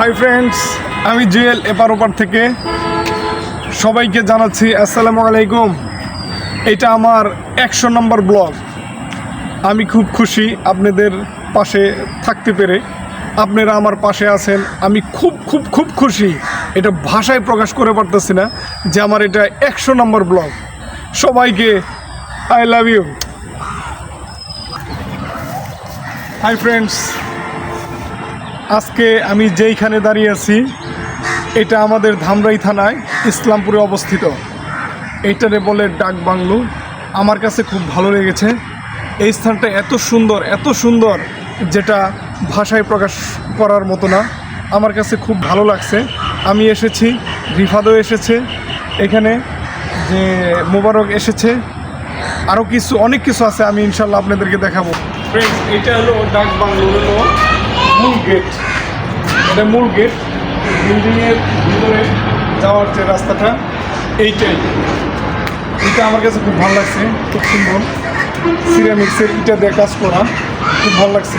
Hi friends আমি জুয়েল এপার ওপার থেকে সবাইকে জানাচ্ছি আসসালামু আলাইকুম। এটা আমার একশো নম্বর ব্লগ। আমি খুব খুশি আপনাদের পাশে থাকতে পেরে। আপনারা আমার পাশে আছেন। আমি খুব খুব খুব খুশি। এটা ভাষায় প্রকাশ করে পারতেছি না যে আমার এটা একশো নম্বর ব্লগ। সবাইকে I love you hi friends আজকে আমি যেইখানে দাঁড়িয়ে আছি, এটা আমাদের ধামরাই থানায় ইসলামপুরে অবস্থিত। এইটারে বলে ডাক বাংলো। আমার কাছে খুব ভালো লেগেছে। এই স্থানটা এত সুন্দর এত সুন্দর, যেটা ভাষায় প্রকাশ করার মতো না। আমার কাছে খুব ভালো লাগছে। আমি এসেছি, রিফাদও এসেছে। এখানে যে মোবারক এসেছে। আরও কিছু, অনেক কিছু আছে, আমি ইনশাল্লাহ আপনাদেরকে দেখাবো। ফ্রেন্ডস এটা হলো ডাক বাংলো হলো মূল গেট এটা মূল গেট বিল্ডিংয়ের ভিতরে যাওয়ার যে রাস্তাটা, এইটাই। এটা আমার কাছে খুব ভালো লাগছে। খুব সুন্দর। সিরামিক্সের ইটা দিয়ে কাজ করা। খুব ভালো লাগছে।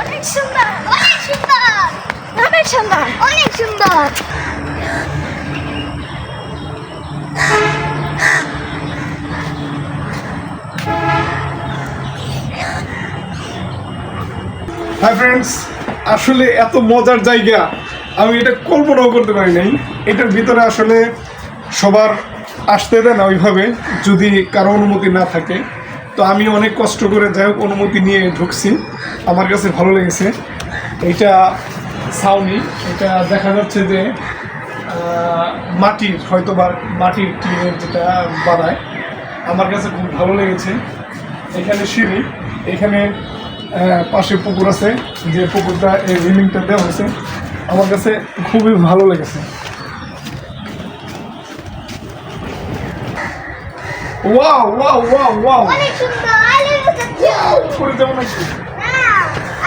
অনেক সুন্দর অনেক সুন্দর। অনেক সুন্দর অনেক সুন্দর। হাই ফ্রেন্ডস আসলে এত মজার জায়গা, আমি এটা কল্পনাও করতে পারি নাই। এটার ভিতরে আসলে সবার আসতে দেয় না ওইভাবে, যদি কারও অনুমতি না থাকে। তো আমি অনেক কষ্ট করে যাই হোক, অনুমতি নিয়ে ঢুকছি। আমার কাছে ভালো লেগেছে। এইটা ছাউনি, এটা দেখা যাচ্ছে যে মাটির হয়তো বা মাটির টিনের যেটা বানায়। আমার কাছে খুব ভালো লেগেছে। এখানে সিঁড়ি, এখানে পাশে পুকুর আছে যে পুকুরটা এই রিলিংটা দেওয়া হয়েছে। আমার কাছে খুবই ভালো লেগেছে। Wow wow wow wow. অনেক সুন্দর আই লাভ ইউ যেমন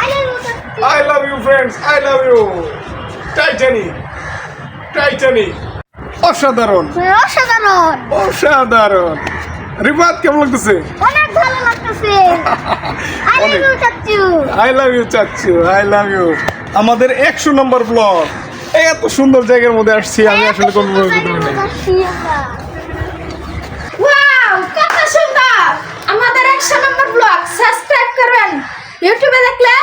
আই লাভ ইউ চাচু I love you friends I love you Titanic Titanic অসাধারণ। অসাধারণ। অসাধারণ। রিফাত কেমন লাগতেছে? আই লাভ ইউ চাচ্ছু আই লাভ ইউ আমাদের একশো নম্বর ব্লগ এত সুন্দর জায়গার মধ্যে আসছি আমি আসলে কোনো আমাদের একশো নম্বর ব্লগ সাবস্ক্রাইব করবেন ইউটিউবে দেখলে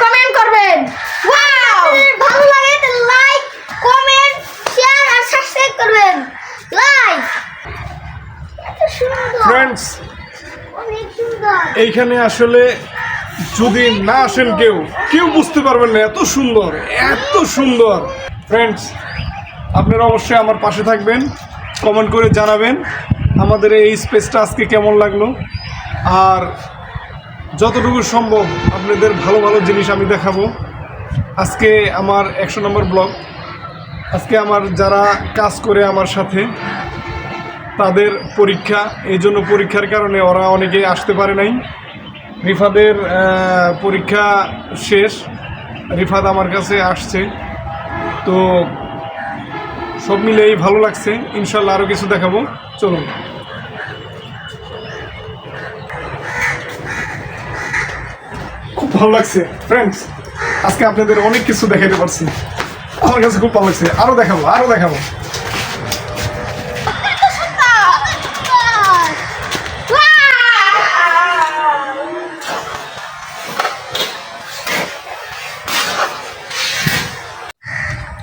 কমেন্ট করবেন ওয়াও ভালো লাগে তো লাইক কমেন্ট শেয়ার আর সাবস্ক্রাইব করবেন লাইক এত সুন্দর ফ্রেন্ডস অনেক এইখানে আসলে যদি না আসেন কেউ কেউ বুঝতে পারবেন না, এত সুন্দর এত সুন্দর। ফ্রেন্ডস আপনারা অবশ্যই আমার পাশে থাকবেন কমেন্ট করে জানাবেন আমাদের এই স্পেসটা আজকে কেমন লাগল। আর যতটুকু সম্ভব আপনাদের ভালো ভালো জিনিস আমি দেখাবো। আজকে আমার একশো নম্বর ব্লগ। আজকে আমার যারা কাজ করে আমার সাথে, তাদের পরীক্ষা, এই জন্য পরীক্ষার কারণে ওরা অনেকে আসতে পারে নাই। রিফাদের পরীক্ষা শেষ। রিফাদ আমার কাছে আসছে। তো সব মিলেই ভালো লাগছে। ইনশাল্লাহ আরও কিছু দেখাবো। চলুন। খুব ভালো লাগছে। ফ্রেন্ডস আজকে আপনাদের অনেক কিছু দেখাতে পারছি। আমার কাছে খুব ভালো লাগছে। আরও দেখাবো আরও দেখাবো।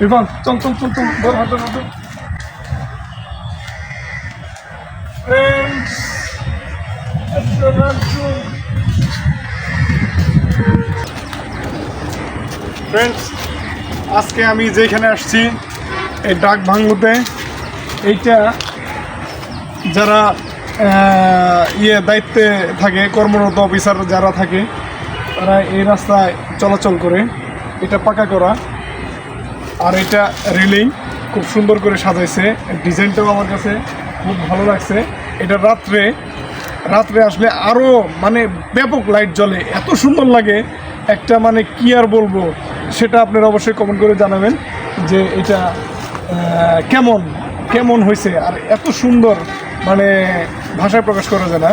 ইরফান চল চল চল চল, ধর, হাতে হাতে ফ্রেন্ডস আজকে আমি যেখানে আসছি, এই ডাক ভাঙলুতে, এইটা যারা ইয়ে দায়িত্বে থাকে, কর্মরত অফিসার যারা থাকে, তারা এই রাস্তায় চলাচল করে। এটা পাকা করা। আর এটা রিলিং খুব সুন্দর করে সাজাইছে। ডিজাইনটাও আমার কাছে খুব ভালো লাগছে। এটা রাত্রে রাত্রে আসলে আরও মানে ব্যাপক লাইট জ্বলে, এত সুন্দর লাগে। একটা মানে কি আর বলব, সেটা আপনারা অবশ্যই কমেন্ট করে জানাবেন যে এটা কেমন কেমন হয়েছে আর এত সুন্দর মানে ভাষায় প্রকাশ করা যায় না।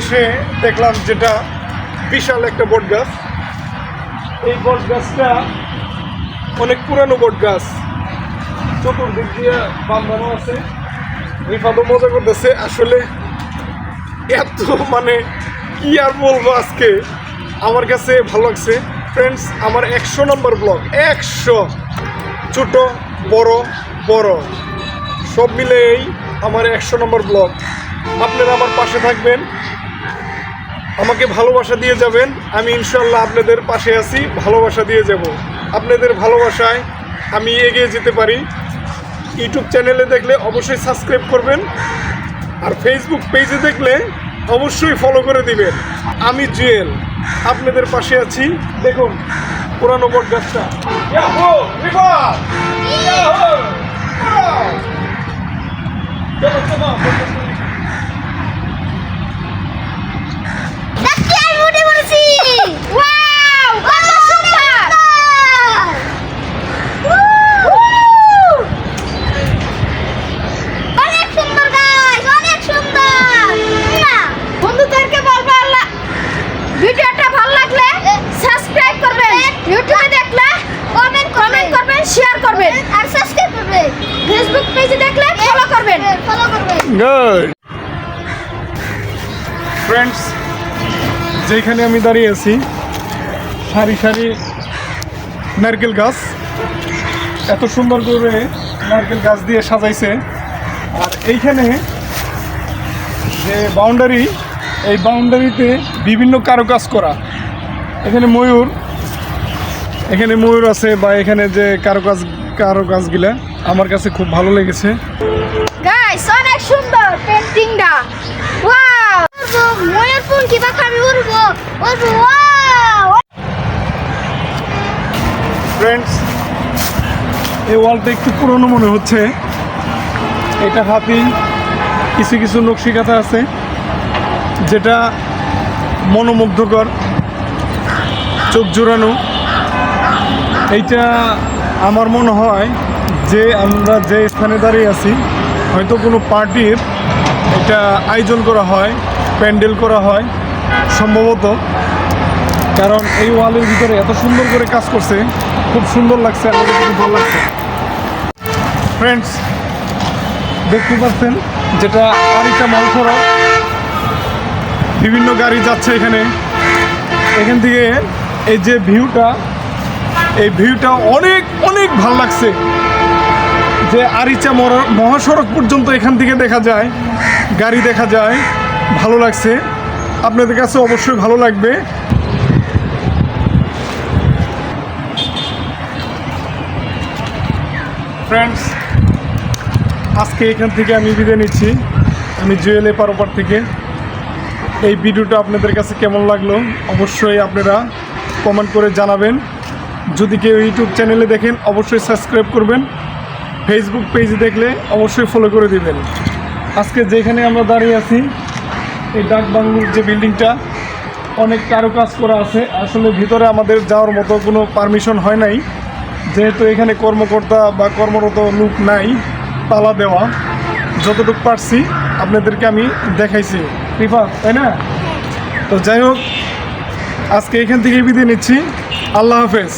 এসে দেখলাম যেটা বিশাল একটা বট গাছ। এই বট গাছটা অনেক পুরানো বট গাছ। চতুর্দিক দিয়ে বাঁধানো আছে। রিফাদও মজা করতেছে। আসলে এত মানে কি আর বলব আজকে? আমার কাছে ভালো লাগছে। ফ্রেন্ডস আমার একশো নম্বর ব্লগ। একশো। ছোট, বড় বড়। সব মিলেই আমার একশো নম্বর ব্লগ। আপনারা আমার পাশে থাকবেন। আমাকে ভালোবাসা দিয়ে যাবেন, আমি ইনশাল্লাহ আপনাদের পাশে আছি, ভালোবাসা দিয়ে যাব। আপনাদের ভালোবাসায় আমি এগিয়ে যেতে পারি। ইউটিউব চ্যানেলে দেখলে অবশ্যই সাবস্ক্রাইব করবেন, আর ফেসবুক পেজে দেখলে অবশ্যই ফলো করে দিবেন। আমি জুয়েল, আপনাদের পাশে আছি। দেখুন, পুরানো বট গাছটা ইয়াহু! রিভার! ইয়াহু! ওয়াও! চলো, চলো, দেখতে আমি উঠে পড়েছি ওয়াও কত সুন্দর অনেক সুন্দর গাছ অনেক সুন্দর না বন্ধুদেরকে বলব আল্লাহ ভিডিওটা ভালো লাগলে সাবস্ক্রাইব করবেন ইউটিউবে দেখলে কমেন্ট কমেন্ট করবেন শেয়ার করবেন আর সাবস্ক্রাইব করবেন ফেসবুক পেজে দেখলে ফলো করবেন ফলো করবেন গুড ফ্রেন্ডস যেখানে আমি দাঁড়িয়ে আছি, সারি সারি নারকেল গাছ। এত সুন্দর করে নারকেল গাছ দিয়ে সাজাইছে। আর এইখানে যে বাউন্ডারি এই বাউন্ডারিতে বিভিন্ন কারুকাজ করা। এখানে ময়ূর এখানে ময়ূর আছে বা এখানে যে কারুকাজ, কারুকাজগুলা আমার কাছে খুব ভালো লেগেছে। গাইস অনেক সুন্দর পেন্টিংটা ওয়াও ময়ূর পঙ্খী পাখা আমি উড়বো উড়বো ওয়াও ফ্রেন্ডস এই ওয়ালটা একটু পুরনো মনে হচ্ছে। এটা হাতি, কিছু কিছু নকশিকাথা আছে, যেটা মনোমুগ্ধকর, চোখ জোড়ানো। এইটা আমার মনে হয় যে আমরা যে স্থানে দাঁড়িয়ে আছি হয়তো কোনো পার্টির এটা আয়োজন করা হয়, প্যান্ডেল করা হয়, সম্ভবত। কারণ এই ওয়ালের ভিতরে এত সুন্দর করে কাজ করছে, খুব সুন্দর লাগছে আমাদের খুব ভালো লাগছে। ফ্রেন্ডস দেখতে পাচ্ছেন যেটা আরিকা মাল সড়ক বিভিন্ন গাড়ি যাচ্ছে এখানে। এখান থেকে এই যে ভিউটা, এই ভিউটা অনেক অনেক ভালো লাগছে। যে আরিচা মহাসড়ক পর্যন্ত এখান থেকে দেখা যায়, গাড়ি দেখা যায়, ভালো লাগছে। আপনাদের কাছে অবশ্যই ভালো লাগবে। ফ্রেন্ডস আজকে এখান থেকে আমি বিদায় নিচ্ছি। আমি জুয়েল পারোপার থেকে। এই ভিডিওটা আপনাদের কাছে কেমন লাগল অবশ্যই আপনারা কমেন্ট করে জানাবেন। যদি কেউ ইউটিউব চ্যানেলে দেখেন, অবশ্যই সাবস্ক্রাইব করবেন। ফেসবুক পেজে দেখলে অবশ্যই ফলো করে দিবেন। আজকে যেখানে আমরা দাঁড়িয়ে আছি, এই ডাক বাংলোর যে বিল্ডিংটা অনেক কারও কাজ করা আছে। আসলে ভিতরে আমাদের যাওয়ার মতো কোনো পারমিশন হয় নাই। যেহেতু এখানে কর্মকর্তা বা কর্মরত লোক নাই, তালা দেওয়া। যতটুকু পারছি আপনাদেরকে আমি দেখাইছি। রিফা, তাই না? তো যাই হোক, আজকে এখান থেকে বিদায় নিচ্ছি। আল্লাহ হাফেজ।